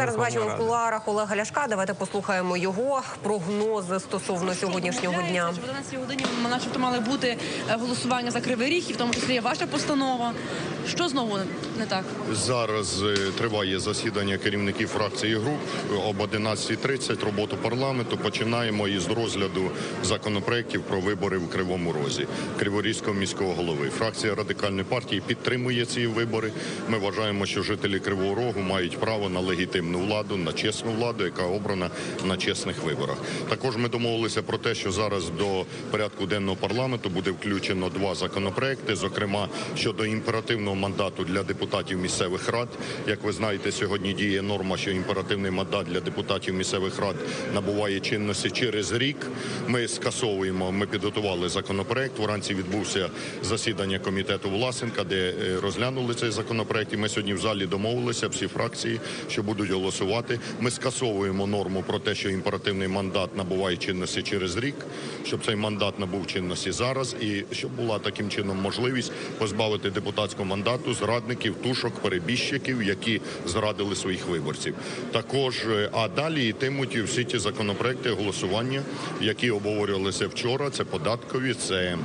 Зараз бачимо в кулуарах Олега Ляшка. Давайте послухаємо його прогнози стосовно сьогоднішнього дня. В 11 годині начебто мали бути е, голосування за Кривий Ріг, і в тому числі є ваша постанова. Що знову не так? Зараз е, триває засідання керівників фракцій і груп. Об 11.30 роботу парламенту починаємо із розгляду законопроєктів про вибори в Кривому Розі Криворізького міського голови. Фракція радикальної партії підтримує ці вибори. Ми вважаємо, що жителі Кривого Рогу мають право на легітимну владу, на чесну владу, яка обрана на чесних виборах. Також ми домовилися про те, що зараз до порядку денного парламенту буде включено два законопроекти, зокрема щодо імперативного мандату для депутатів місцевих рад. Як ви знаєте, сьогодні діє норма, що імперативний мандат для депутатів місцевих рад набуває чинності через рік. Ми скасовуємо. Ми підготували законопроект. Вранці відбувся засідання комітету Власенка, де е, розглянули цей законопроект. І ми сьогодні в залі домовилися всі фракції, що будуть голосувати. Ми скасовуємо норму про те, що імперативний мандат набуває чинності через рік, щоб цей мандат набув чинності зараз, і щоб була таким чином можливість позбавити депутатського мандату зрадників, тушок, перебіжчиків, які зрадили своїх виборців. Також е, а далі йтимуть всі ті законопроекти голосування, які обговорювалися вчора. Це податкові, це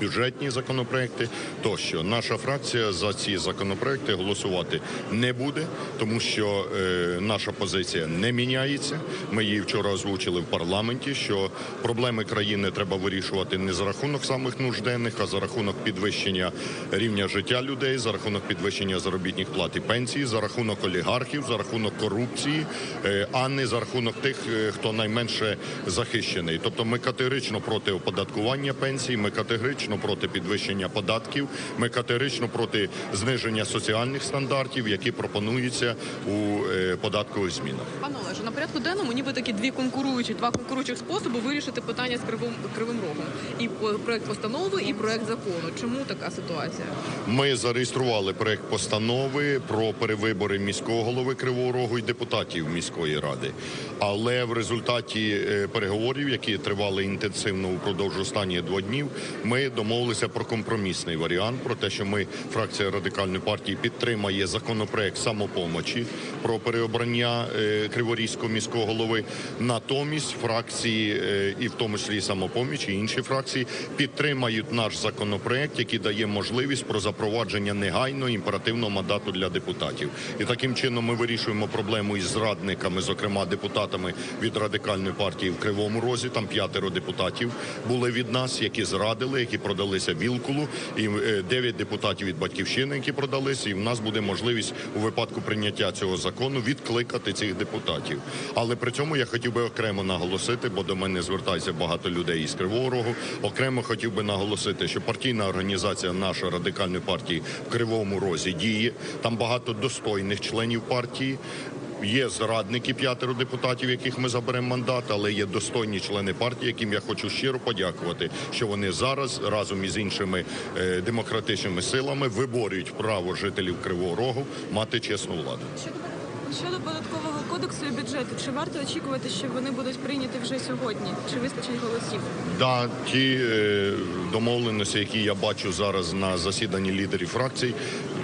бюджетні законопроекти тощо. Наша фракція за ці законопроекти голосувати не буде, тому що е, наша позиція не міняється. Ми її вчора озвучили в парламенті, що проблеми країни треба вирішувати не за рахунок самих нужденних, а за рахунок підвищення рівня життя людей, за рахунок підвищення заробітних плат і пенсій, за рахунок олігархів, за рахунок корупції, е, а не за рахунок тих, е, хто найменше захищений. Тобто ми категорично проти оподаткування пенсій, ми категорично проти підвищення податків, ми категорично проти зниження соціальних стандартів, які пропонуються у е, податкових змінах. Пане Олеже, на порядку денному ніби такі дві конкуруючі, два конкуруючих способи вирішити питання з кривим кривим рогом. І проект постанови, і проект закону. Чому така ситуація? Ми зареєстрували проект постанови про перевибори міського голови Кривого Рогу і депутатів міської ради. Але в результаті е, переговорів, які тривали інтенсивно упродовж останніх двох днів, ми домовилися про компромісний варіант, про те, що ми, фракція радикальної партії, підтримає законопроект самопомочі про переобрання е, Криворізького міського голови. Натомість фракції, е, і в тому числі самопоміч, і інші фракції, підтримають наш законопроект, який дає можливість про запровадження негайного імперативного мандату для депутатів. І таким чином ми вирішуємо проблему із зрадниками, зокрема депутатами від радикальної партії в Кривому Розі. Там п'ятеро депутатів були від нас, які зрадили, які продалися Вілкулу, і е, дев'ять депутатів від батьківщини, які продалися. І в нас буде можливість у випадку прийняття цього закону відкликати цих депутатів. Але при цьому я хотів би окремо наголосити, бо до мене звертається багато людей із Кривого Рогу. Окремо хотів би наголосити, що партійна організація наша радикальної партії в Кривому Розі діє. Там багато достойних членів партії. Є зрадники п'ятеро депутатів, яких ми заберемо мандат, але є достойні члени партії, яким я хочу щиро подякувати, що вони зараз разом із іншими е, демократичними силами виборюють право жителів Кривого Рогу мати чесну владу. Щодо податкового кодексу і бюджету, чи варто очікувати, що вони будуть прийняті вже сьогодні? Чи вистачить голосів? Да, ті е, домовленості, які я бачу зараз на засіданні лідерів фракцій,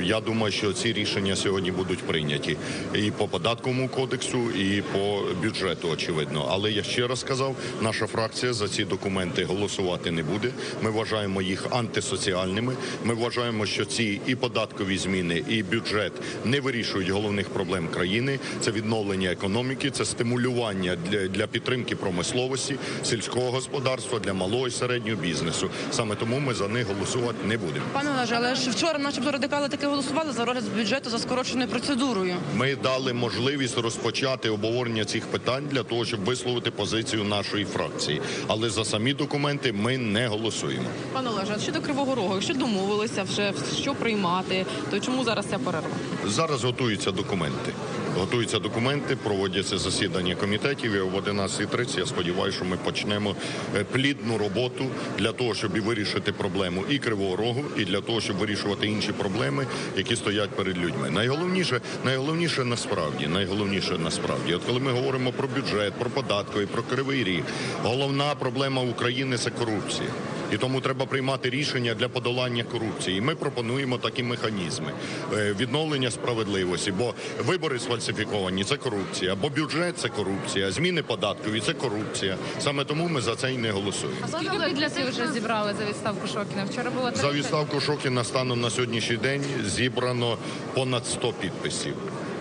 я думаю, що ці рішення сьогодні будуть прийняті і по податковому кодексу, і по бюджету, очевидно. Але я ще раз сказав, наша фракція за ці документи голосувати не буде. Ми вважаємо їх антисоціальними. Ми вважаємо, що ці і податкові зміни, і бюджет не вирішують головних проблем країни. Це відновлення економіки, це стимулювання для, для підтримки промисловості, сільського господарства, для малого і середнього бізнесу. Саме тому ми за них голосувати не будемо. Пане Олеже, але ж вчора, начебто, радикали таки голосували за розгляд бюджету за скороченою процедурою. Ми дали можливість розпочати обговорення цих питань для того, щоб висловити позицію нашої фракції. Але за самі документи ми не голосуємо. Пане Олеже, щодо кривого рогу, якщо домовилися вже що приймати, то чому зараз ця перерва? Зараз готуються документи. Готуються документи, проводяться засідання комітетів. І об 11.30 я сподіваюся, що ми почнемо е, плідну роботу для того, щоб і вирішити проблему і Кривого Рогу, і для того, щоб вирішувати інші проблеми, які стоять перед людьми. Найголовніше, найголовніше насправді, найголовніше насправді, от коли ми говоримо про бюджет, про податковий, про кривий ріг, головна проблема України це корупція. І тому треба приймати рішення для подолання корупції. І ми пропонуємо такі механізми Е, відновлення справедливості, бо вибори сфальсифіковані це корупція, бо бюджет це корупція, зміни податкові це корупція. Саме тому ми за це і не голосуємо. А Скільки підписів вже зібрали за відставку Шокіна? Вчора було За відставку Шокіна станом на сьогоднішній день зібрано понад 100 підписів.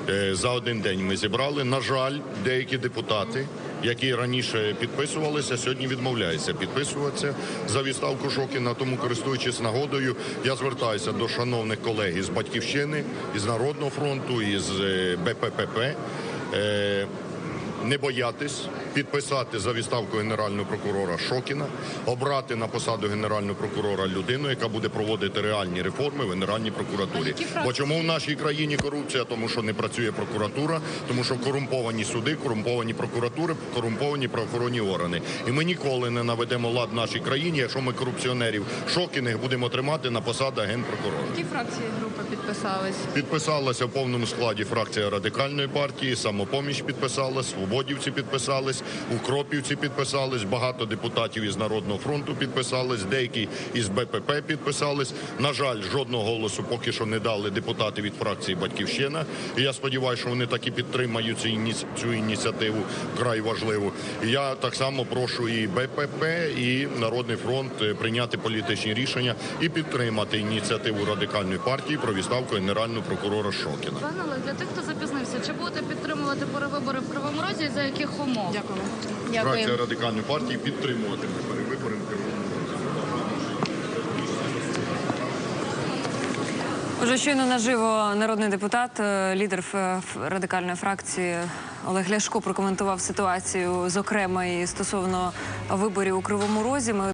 Е, За один день ми зібрали. На жаль, деякі депутати, які раніше підписувалися, сьогодні відмовляються підписуватися за відставку Шокіна. Тому, користуючись нагодою, я звертаюся до шановних колег із Батьківщини, із Народного фронту, із е, БППП. Не боятись підписати за відставку генерального прокурора Шокіна, обрати на посаду генерального прокурора людину, яка буде проводити реальні реформи в Генеральній прокуратурі. Бо чому в нашій країні корупція? Тому що не працює прокуратура, тому що корумповані суди, корумповані прокуратури, корумповані правоохоронні органи. І ми ніколи не наведемо лад в нашій країні, якщо ми корупціонерів Шокіних будемо тримати на посадах генпрокурора. Які фракції групи підписались? Підписалася в повному складі фракція радикальної партії, самопоміч підписалась, свободівці підписались, укропівці підписались, багато депутатів із Народного фронту підписались, деякі із БПП підписались. На жаль, жодного голосу поки що не дали депутати від фракції Батьківщина. І я сподіваюся, що вони так і підтримають цю, ініціативу вкрай важливу. Я так само прошу і БПП, і Народний фронт е, прийняти політичні рішення і підтримати ініціативу радикальної партії про відставку генерального прокурора Шокіна. Пане для тих, хто запізнився, чи будете підтримувати перевибори в Кривому Розі і за яких умов? Дякую. Фракція радикальної партії підтримуватиме перевибори в Кривому Уже щойно наживо народний депутат, е, лідер радикальної фракції Олег Ляшко прокоментував ситуацію, зокрема і стосовно виборів у Кривому Розі. Ми